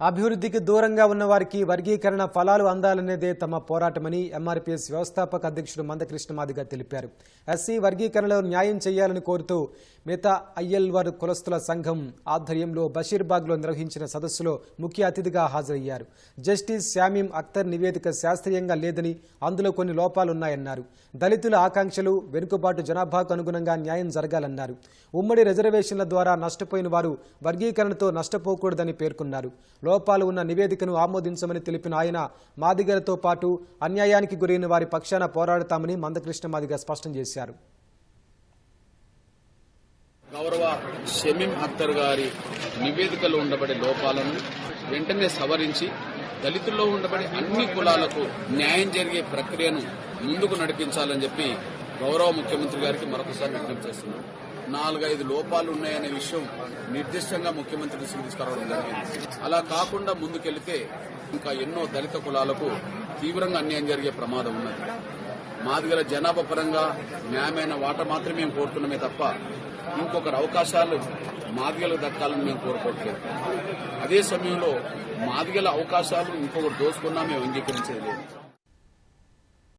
అభివృద్ధికి దూరంగా ఉన్న వారికి వర్గీకరణ ఫలాలు అందాలనేదే తమ పోరాటమని ఎంఆర్పీఎస్ వ్యవస్థాపక అధ్యక్షుడు మందకృష్ణ మాదిగ తెలిపారు. ఎస్సీ వర్గీకరణలో న్యాయం చేయాలని కోరుతూ మిగతా ఐఎల్వర్ కులస్తుల సంఘం ఆధ్వర్యంలో బషీర్బాగ్లో నిర్వహించిన సదస్సులో ముఖ్య అతిథిగా హాజరయ్యారు. జస్టిస్ శామీం అఖ్తర్ నివేదిక శాస్త్రీయంగా లేదని అందులో కొన్ని లోపాలున్నాయన్నారు. దళితుల ఆకాంక్షలు వెనుకబాటు జనాభాకు అనుగుణంగా న్యాయం జరగాలన్నారు. ఉమ్మడి రిజర్వేషన్ల ద్వారా నష్టపోయిన వారు వర్గీకరణతో నష్టపోకూడదని పేర్కొన్నారు. లోపాలు ఉన్న నివేదికను ఆమోదించమని తెలిపిన ఆయన మాదిగలతో పాటు అన్యాయానికి గురైన వారి పక్షాన పోరాడతామని మందకృష్ణ మాదిగ స్పష్టం చేశారు. గౌరవ షమీం అఖ్తర్ గారి నివేదికలో ఉండబడే లోపాలను వెంటనే సవరించి దళితుల్లో ఉండబడే అన్ని కులాలకు న్యాయం జరిగే ప్రక్రియను ముందుకు నడిపించాలని చెప్పి గౌరవ ముఖ్యమంత్రి గారికి మరొకసారి విజ్ఞప్తి చేస్తున్నాను నాలుగైదు లోపాలు ఉన్నాయనే విషయం నిర్దిష్టంగా ముఖ్యమంత్రి దృష్టికి తీసుకురావడం జరిగింది. అలా కాకుండా ముందుకెళ్తే ఇంకా ఎన్నో దళిత కులాలకు తీవ్రంగా అన్యాయం జరిగే ప్రమాదం ఉన్నది. మాదిగల జనాభా పరంగా న్యాయమైన వాట మాత్రమే మేము కోరుతున్నామే తప్ప ఇంకొకరు అవకాశాలు మాదిగలకు దక్కాలని మేము కోరుకోవట్లేదు. అదే సమయంలో మాదిగల అవకాశాలు ఇంకొకరు దోచుకున్నా మేము అంగీకరించేది లేదు.